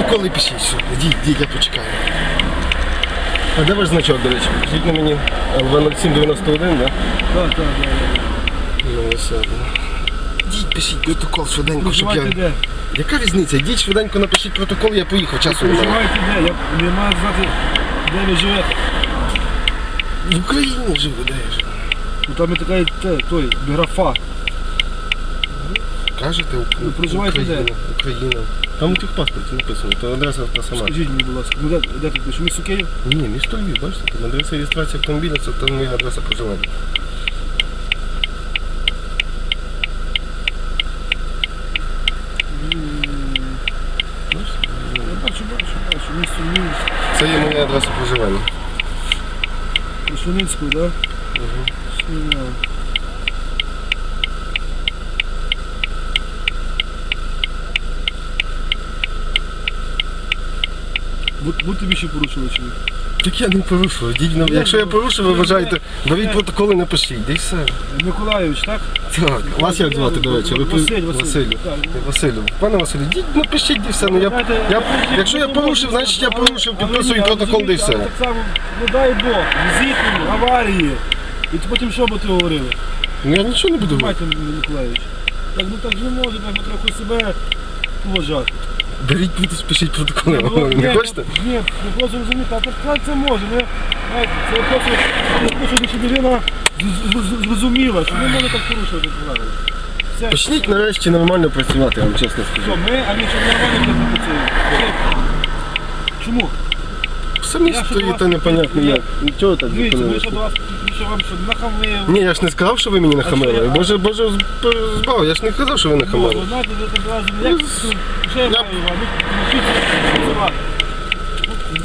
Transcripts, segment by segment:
протоколи пишіть. все. Йдіть, йдіть, я почекаю. А де ваш значок, до речі? Скажіть на мені ЛВ0791, да? Так, так, так. Ну, все. Йдіть, пишіть протокол швиденько, щоб я... Де? Яка різниця? Йдіть швиденько напишіть протокол, я поїхав, часу немає. Проживаєте де? Я не маю знати, де ви живете. В Україні живу, де я живу? Ну, Там є така те, той, графа. Кажете, Ук- Ви проживаєте Україна, де? Україна. Там у тих паспорті написано, то адреса та сама. Скажіть мені, будь ласка, ну де, де тут пише? Місто Київ? Ні, місто Львів, бачите, там адреса реєстрації автомобіля, це там моя адреса проживання. Я бачу, бачу, бачу. Місто Львів. Це є моя адреса проживання. Кушеницьку, да? Угу. Будьте більше порушили чи ні? Так я не порушував. Йдіть на- Якщо я порушив, ви вважаєте, беріть протоколи, напишіть, де й все. Миколайович, так? Так, вас як звати, до речі? Ви при- Василь, Василь. Василю. Так. Василю. Пане Василю, йдіть, напишіть, де все. Ну, я, я, якщо я порушив, значить я порушив, підписую протокол, де й все. Так само, ну дай Бог, візит, аварії. І потім що би ти говорили? Ну я нічого не буду говорити. Майте, Миколайович. Так ну так не може, так треба хоч себе поважати. Беріть, підіть, пишіть протоколи. Ну, Не ні, хочете? Ні, не хочу розуміти, а так це може. Знаєте, це я просто я хочу, щоб людина зрозуміла, що не може так порушувати правила. Все, Почніть нарешті нормально працювати, я вам чесно скажу. що, ми, а ми що нормально не працюємо. Чому? Самі Я стоїте вас- непонятно як. Нічого так Дивіться, ми зупинилися. що до вас, що вам що, нахамив. Ні, я ж не сказав, що ви мені нахамили. Боже, боже, збав, я ж не казав, що ви Ну, нахамили. знаєте, як, ну, що я? Ну.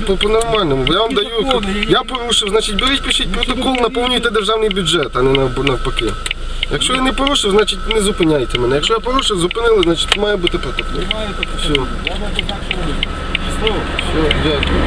По- По-нормальному. Я вам даю. Я- порушив, значить беріть, пишіть протокол, наповнюйте державний бюджет, а не навпаки. Якщо я не порушив, значить не зупиняйте мене. Якщо я порушив, зупинили, значить має бути протокол. Все. Все, дякую.